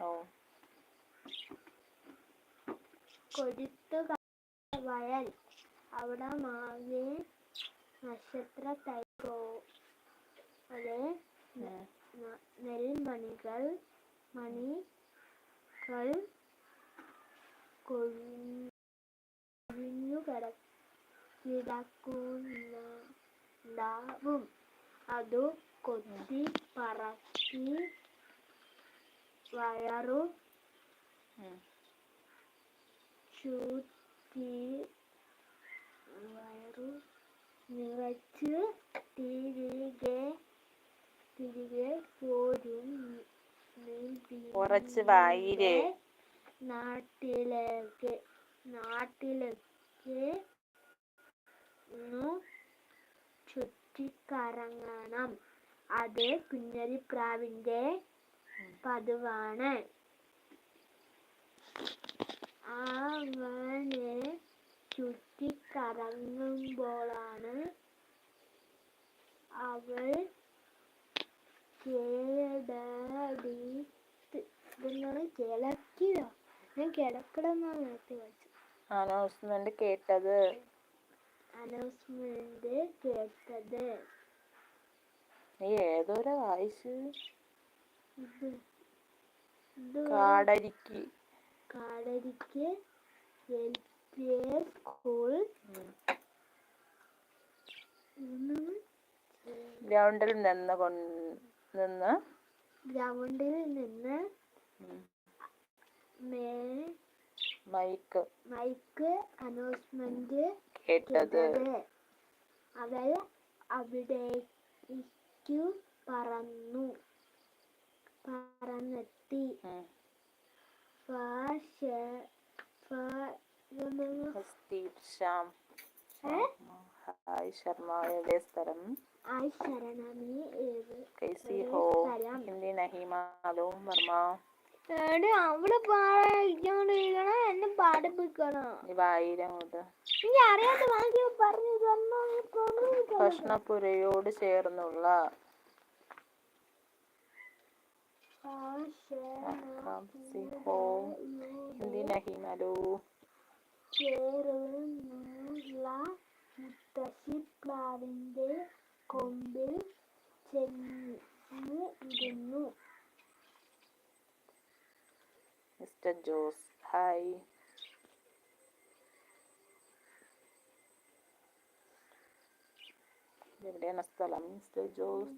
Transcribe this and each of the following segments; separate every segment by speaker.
Speaker 1: ഓ
Speaker 2: കൊരുത്തു വയൽ അവിടെ മാകെ നക്ഷത്ര തൈക്കോ അത്
Speaker 1: ഉം.
Speaker 2: ന- നെൽമണികൾ മണികൾ കൊഴിഞ്ഞു കിട കിടക്കുന്നുണ്ടാവും അതു കൊത്തി പറക്കി വയറു ചൂത്തി വയറു നിറച്ച് തിരികെ തിരികെ പോരും
Speaker 1: കുറച്ച് വായിൽ.
Speaker 2: നാട്ടിലേക്ക് നാട്ടിലേക്ക് ചുറ്റിക്കറങ്ങണം. അത് കുഞ്ഞരിപ്രാവിന്റെ പതിവാണ്. അങ്ങനെ ചുറ്റിക്കറങ്ങുമ്പോഴാണ് അവൾ കേടടി കിളക്കിയോ? ഞാൻ കിടക്കണമെന്നാണ് നേരത്തെ
Speaker 1: അനൗൺസ്മെന്റ് കേട്ടത്.
Speaker 2: അനൗൺസ്മെന്റ് കേട്ടത്.
Speaker 1: നീ ഏതോരാ വായിച്ചു
Speaker 2: ഇത് ഇത്
Speaker 1: കാടരിക്ക്.
Speaker 2: കാടരിക്ക്. L
Speaker 1: P
Speaker 2: school.
Speaker 1: ഗ്രൗണ്ടിൽ നിന്ന് നിന്ന്.
Speaker 2: ഗ്രൗണ്ടിൽ നിന്ന്.
Speaker 1: മൈക്ക്.
Speaker 2: മൈക്ക് അനൗൺസ്മെന്റ്
Speaker 1: കേട്ടത്.
Speaker 2: കേട്ടത് അവൾ അവിടേക്കു പറന്നു.
Speaker 1: സ്ഥാനത്തി ഹോ
Speaker 2: എടി എന്നെ പാടിപ്പിക്കണോ വായിരം വാങ്ങി പറഞ്ഞു
Speaker 1: ഭക്ഷണപ്പുരയോട് ചേർന്നുള്ള കാംസി ഹോ ഹിന്ദി നഹി മാലൂം
Speaker 2: ചേർന്നുള്ള മുത്തശ്ശി പ്ലാവിന്റെ കൊമ്പിൽ ചെന്ന് ഇരുന്നു
Speaker 1: മിസ്റ്റർ ജോസ് ഹായ് എവിടെയാണ് സ്ഥലം മിസ്റ്റർ ജോസ്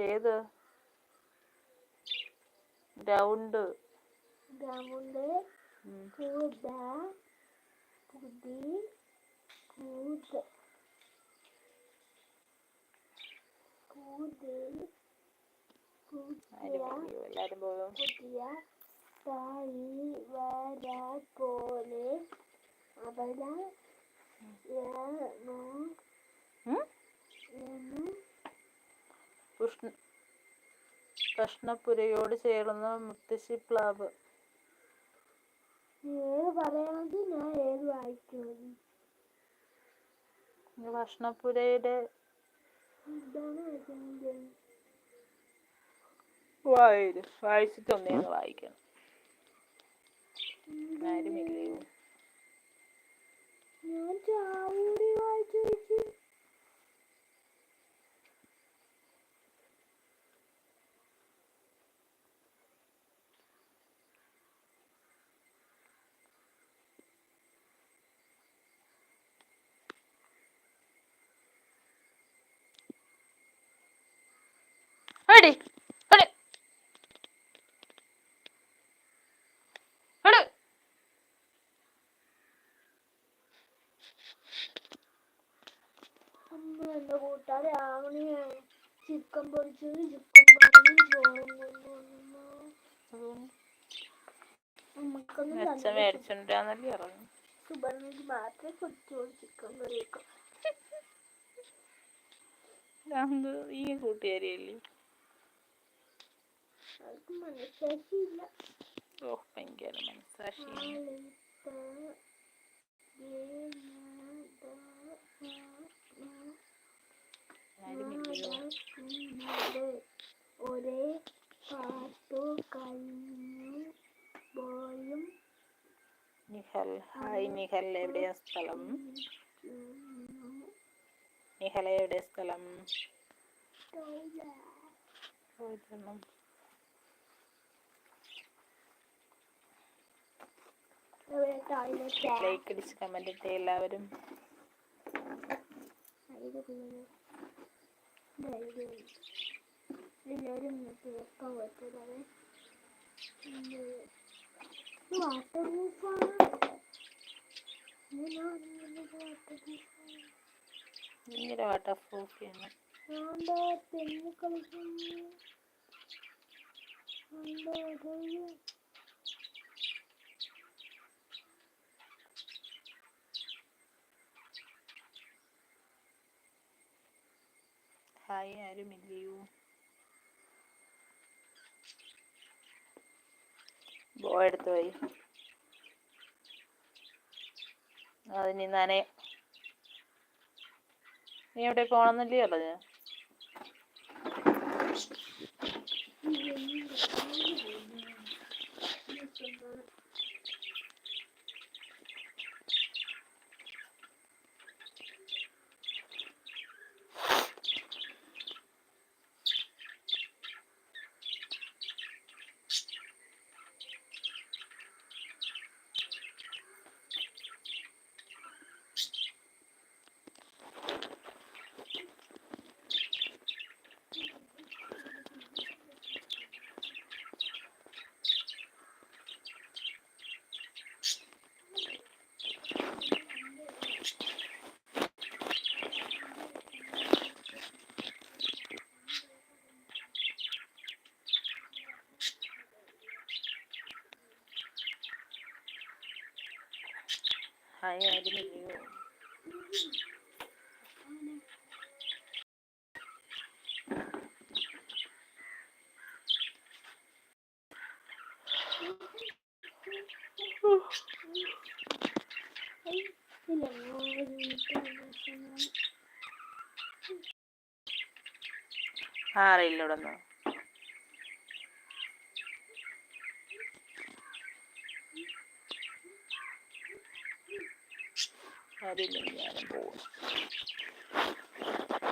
Speaker 1: ഏത് ഗ്രൗണ്ട്
Speaker 2: ഗ്രൗണ്ട് കൂട. കൂട്. കൂട്.
Speaker 1: പോയോ എല്ലാരും പോയോ?
Speaker 2: പുതിയ തായി വര പോലെ. അവള
Speaker 1: ഉം? കൃഷ്ണ കൃഷ്ണപുരയോട് ചേർന്ന മുത്തശ്ശി പ്ലാവ്.
Speaker 2: ഏത് പറയണമെങ്കിൽ ഞാൻ ഏത് വായിക്കുന്നത്
Speaker 1: ഇനി ഭക്ഷണപുരയുടെ
Speaker 2: എന്താണ് വായിക്കുന്നത്
Speaker 1: വായിൽ വായിച്ചിട്ട് ഒന്നേന്ന് വായിക്കണം ആരുമില്ലയോ എടി എടി. എടി.
Speaker 2: എന്റെ കൂട്ടുകാരെ ആവണിയാണ്. ചിക്കൻ പൊരിച്ചത് ചിക്കൻ കറിയും ചോറും കൊണ്ടുവന്നു നമുക്കൊന്നും
Speaker 1: അച്ഛൻ മേടിച്ചോണ്ടിരാന്നല്ലേ പറഞ്ഞു.
Speaker 2: സുബർണയ്ക്ക് മാത്രമേ കൊച്ചുള്ളൂ ചിക്കൻ കറിയൊക്കെ.
Speaker 1: അത് ഈ കൂട്ടുകാരിയല്ലേ? ഓ ഭയങ്കര മനസ്സാക്ഷി
Speaker 2: ആളിത്ത
Speaker 1: ആരുമില്ല
Speaker 2: നടക്കുന്നത് ഒരേ പാട്ടു കഴിഞ്ഞു പോയും
Speaker 1: നിഹൽ ഹായ് നിഹൽ എവിടെയാ സ്ഥലം. നിഹല എവിടെയാ സ്ഥലം?
Speaker 2: ടോയ്ലറ്റ്.
Speaker 1: ലൈക്ക് അടിച്ച് കമന്റ് ഇട്ടേ എല്ലാവരും.
Speaker 2: വെക്കാൻ പറ്റുന്നത് വാട്ടർ പ്രൂഫാണ്
Speaker 1: ഭയങ്കര വാട്ടർ
Speaker 2: കളിക്കുന്നു ആണ്ടോ
Speaker 1: ആരുമില്ലയോ? ബോ എടുത്തു പോയി അതിനി നനെ. നീ എവിടെ പോണെന്നല്ലേ പറഞ്ഞു ഹായ് ആരും ഇല്ലയോ ആറില്ല ഇവിടെ നിന്ന്? Hallelujah.